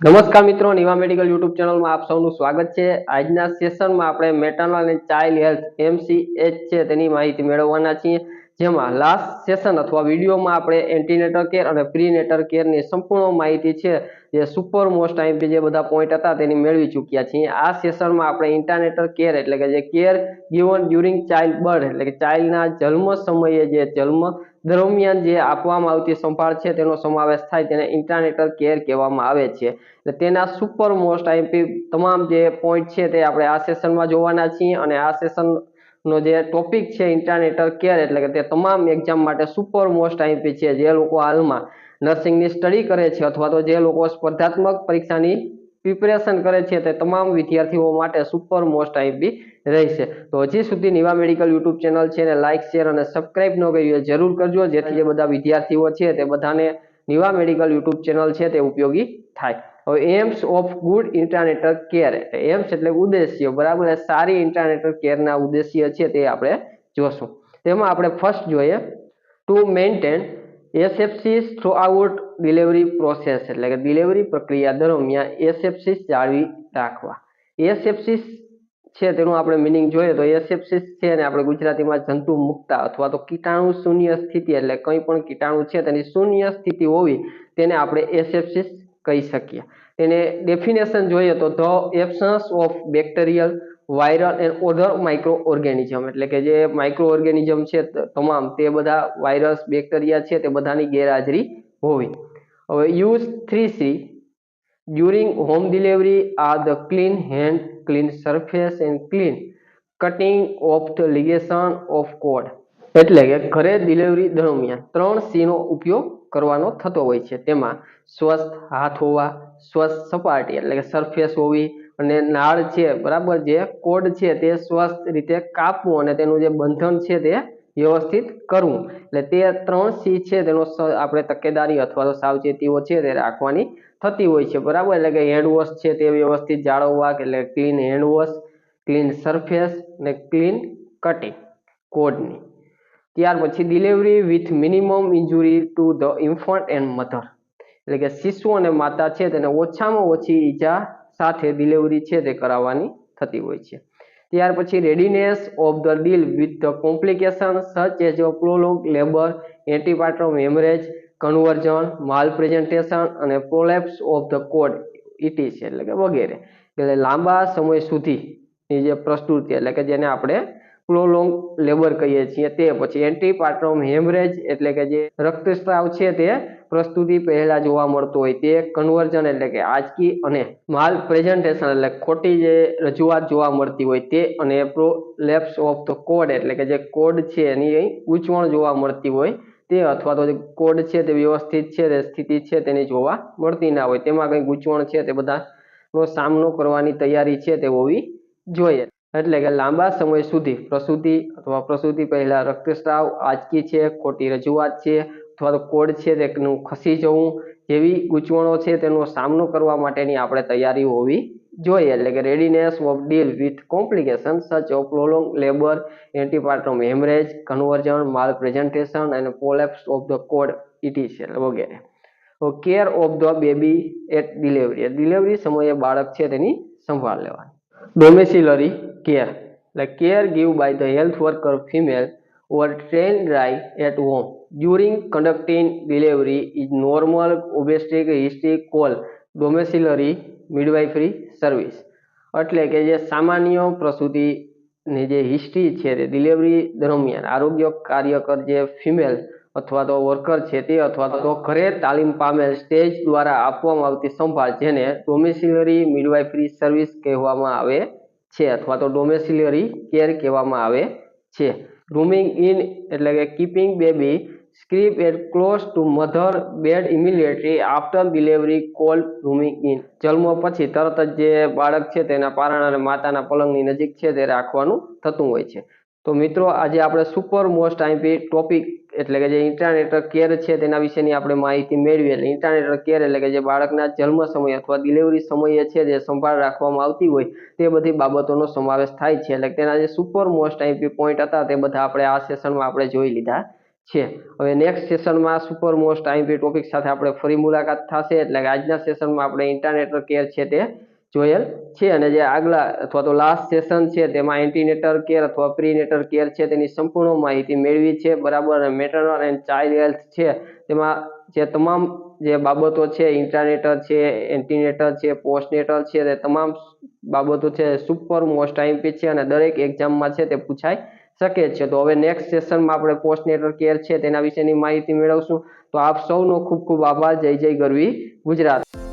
નમસ્કાર મિત્રો, Niva medical YouTube ચેનલમાં આપ સૌનું સ્વાગત છે. આજના સેશનમાં આપણે મેટર્નલ અને ચાઇલ્ડ હેલ્થ એમસીએચ છે તેની માહિતી મેળવવાના છીએ. જેમાં લાસ્ટ સેશન અથવા વિડીયોમાં આપણે એન્ટીનેટર કેર અને પ્રીનેટર કેરની સંપૂર્ણ માહિતી છે, જે સુપર મોસ્ટ આઈમપી જે બધા પોઈન્ટ હતા તેની મેળવી ચૂક્યા છીએ. આ સેશનમાં આપણે ઇન્ટરનેટર કેર એટલે કે જે care given during child birth એટલે કે ચાઇલ્ડના જન્મ સમયે જે જન્મ દરમિયાન જે આપવામાં આવતી સંભાળ છે તેનો સમાવેશ થાય તેને ઇન્ટરનેટર કેર કહેવામાં આવે છે. એટલે તેના સુપર મોસ્ટ આઈમપી તમામ જે પોઈન્ટ છે તે આપણે આ સેશનમાં જોવાના છીએ અને આ સેશનનો જે ટોપિક છે ઇન્ટરનેટર કેર એટલે કે તે તમામ એક્ઝામ માટે સુપર મોસ્ટ આઈપી છે જે લોકો હાલમાં નર્સિંગની સ્ટડી કરે છે અથવા તો જે લોકો સ્પર્ધાત્મક પરીક્ષાની પ્રિપેરેશન કરે છે તે તમામ વિદ્યાર્થીઓ માટે સુપર મોસ્ટ આઈપી રહેશે. તો હજી સુધી નિવા મેડિકલ યુટ્યુબ ચેનલ છે એને લાઇક શેર અને સબસ્ક્રાઇબ ન કરી જરૂર કરજો. જેથી જે બધા વિદ્યાર્થીઓ છે તે બધાને નિવા મેડિકલ યુટ્યુબ ચેનલ છે તે ઉપયોગી થાય. હવે aims of good intranatal care aims એટલે ઉદ્દેશ્ય. બરાબર? સારી ઇન્ટરનેટર કેરના ઉદ્દેશ્ય છે તે આપણે જોશું. તેમાં આપણે ફર્સ્ટ જોઈએ to maintain asepsis throughout delivery process એટલે કે ડિલિવરી પ્રક્રિયા દરમિયાન એસએફસીસ જાળવી રાખવા. એસએફસીસ છે તેનું આપણે મિનિંગ જોઈએ તો એસેપ્સિસ છે અને આપણે ગુજરાતીમાં જંતુ મુક્તા અથવા તો કીટાણુ શૂન્ય સ્થિતિ એટલે કંઈ પણ કીટાણુ છે તેની શૂન્ય સ્થિતિ હોવી તેને આપણે એસેપ્સિસ કહી શકીએ. એને ડેફિનેશન જોઈએ તો the absence of bacterial viral and other microorganism એટલે કે જે માઇક્રો ઓર્ગેનિઝમ છે તમામ તે બધા વાયરસ બેક્ટેરિયા છે તે બધાની ગેરહાજરી હોવી. હવે use three C during home delivery are the clean hand clean surface and clean cutting of the ligation of cord એટલે કે ઘરે ડિલિવરી દરમિયાન ત્રણ સીનો ઉપયોગ કરવાનો થતો હોય છે. તેમાં સ્વસ્થ હાથ હોવા, સ્વસ્થ સપાટી એટલે કે સરફેસ હોવી અને નાળ છે, બરાબર? જે કોડ છે તે સ્વસ્થ રીતે કાપવું અને તેનું જે બંધન છે તે વ્યવસ્થિત કરવું. એટલે તે ત્રણ સી છે તેનો આપણે તકેદારી અથવા તો સાવચેતીઓ છે તે રાખવાની થતી હોય છે. બરાબર? એટલે કે હેન્ડવોશ છે તે વ્યવસ્થિત જાળવવા એટલે ક્લીન હેન્ડવોશ ક્લીન સરફેસ અને ક્લીન કટિંગ કોડની. ત્યાર પછી delivery with minimum injury to the infant and mother એટલે કે શિશુ અને માતા છે તેને ઓછામાં ઓછી ઈજા સાથે ડિલિવરી છે તે કરાવવાની થતી હોય છે. ત્યાર પછી readiness of the deal with the complication such as prolong labour antepartum haemorrhage conversion malpresentation અને પ્રોલેપ્સ ઓફ ધ કોડ ઇટી છે એટલે કે વગેરે. એટલે લાંબા સમય સુધીની જે પ્રસ્તુતિ, એટલે કે જેને આપણે પ્રોલોંગ લેબર કહીએ છીએ તે પછી એન્ટીપાટ્રમ હેમરેજ એટલે કે જે રક્તસ્રાવ છે તે પ્રસ્તુતિ પહેલા જોવા મળતો હોય તે કન્વર્ઝન એટલે કે આજકી અને માલ પ્રેઝન્ટેશન એટલે ખોટી જે રજૂઆત જોવા મળતી હોય તે અને પ્રોલેપ્સ ઓફ ધ કોડ એટલે કે જે કોડ છે એની ગૂંચવણ જોવા મળતી હોય તે અથવા તો જે કોડ છે તે વ્યવસ્થિત છે તે સ્થિતિ છે તેની જોવા મળતી ના હોય. તેમાં કંઈ ગૂંચવણ છે તે બધાનો સામનો કરવાની તૈયારી છે તે હોવી જોઈએ. એટલે કે લાંબા સમય સુધી પ્રસૂતિ અથવા પ્રસૂતિ પહેલાં રક્તસ્રાવ, આંચકી છે, ખોટી રજૂઆત છે અથવા તો કોડ છે તેનું ખસી જવું જેવી ગૂંચવણો છે તેનો સામનો કરવા માટેની આપણે તૈયારી હોવી જોઈએ. એટલે કે readiness of deal with complication such of prolong labour antepartum haemorrhage conversion malpresentation અને પોલેપ્સ ઓફ ધ કોડ ઇટીશિયલ વગેરે. Care of the baby at delivery delivery સમયે બાળક છે તેની સંભાળ લેવાની. ડોમેસિલરી કેર એટલે care give by the health worker female or train right at home during conducting delivery is normal obstetric history call domiciliary midwifery service એટલે કે જે સામાન્ય પ્રસૂતિની જે હિસ્ટ્રી છે તે ડિલિવરી દરમિયાન આરોગ્ય કાર્યકર જે ફિમેલ અથવા તો વર્કર છે તે અથવા તો ઘરે તાલીમ પામેલ સ્ટેજ દ્વારા આપવામાં આવતી સંભાળ જેને ડોમેસિલરી મિડવાઇફરી સર્વિસ કહેવામાં આવે છે અથવા તો ડોમેસિલરી કેર કહેવામાં આવે છે. રૂમિંગ ઇન એટલે કે keeping baby crib at close to mother bed immediately after delivery call rooming in જન્મ પછી તરત જ જે બાળક છે તેના પારણ અને માતાના પલંગની નજીક છે તે રાખવાનું થતું હોય છે. તો મિત્રો આજે આપણે સુપર મોસ્ટ આઈપી ટોપિક એટલે કે જે ઇન્ટરનેટર કેર છે તેના વિશેની આપણે માહિતી મેળવી એટલે ઇન્ટરનેટર કેર એટલે કે જે બાળકના જન્મ સમય અથવા ડિલિવરી સમયે છે જે સંભાળ રાખવામાં આવતી હોય તે બધી બાબતોનો સમાવેશ થાય છે. એટલે તેના જે સુપર મોસ્ટ આઈપી પોઈન્ટ હતા તે બધા આપણે આ સેશનમાં આપણે જોઈ લીધા છે. હવે નેક્સ્ટ સેશનમાં સુપર મોસ્ટ આઈપી ટોપિક સાથે આપણે ફરી મુલાકાત થશે. એટલે કે આજના સેશનમાં આપણે ઇન્ટરનેટર કેર છે તે જોયેલ છે અને જે આગલા અથવા તો લાસ્ટ સેશન છે તેમાં એન્ટીનેટર કેર અથવા પ્રીનેટર કેર છે તેની સંપૂર્ણ માહિતી મેળવી છે. બરાબર અને મેટરનલ એન્ડ ચાઇલ્ડ હેલ્થ છે. તેમાં જે તમામ જે બાબતો છે ઇન્ટરનેટર છે એન્ટીનેટર છે પોસ્ટનેટર છે, તે તમામ બાબતો છે સુપર મોસ્ટ આઈમ્પી છે અને દરેક એક્ઝામમાં છે તે પૂછાઈ શકે છે. તો હવે નેક્સ્ટ સેશનમાં આપણે પોસ્ટનેટર કેર છે તેના વિશેની માહિતી મેળવશું. તો આપ સૌનો ખૂબ ખૂબ આભાર. જય જય ગરવી ગુજરાત.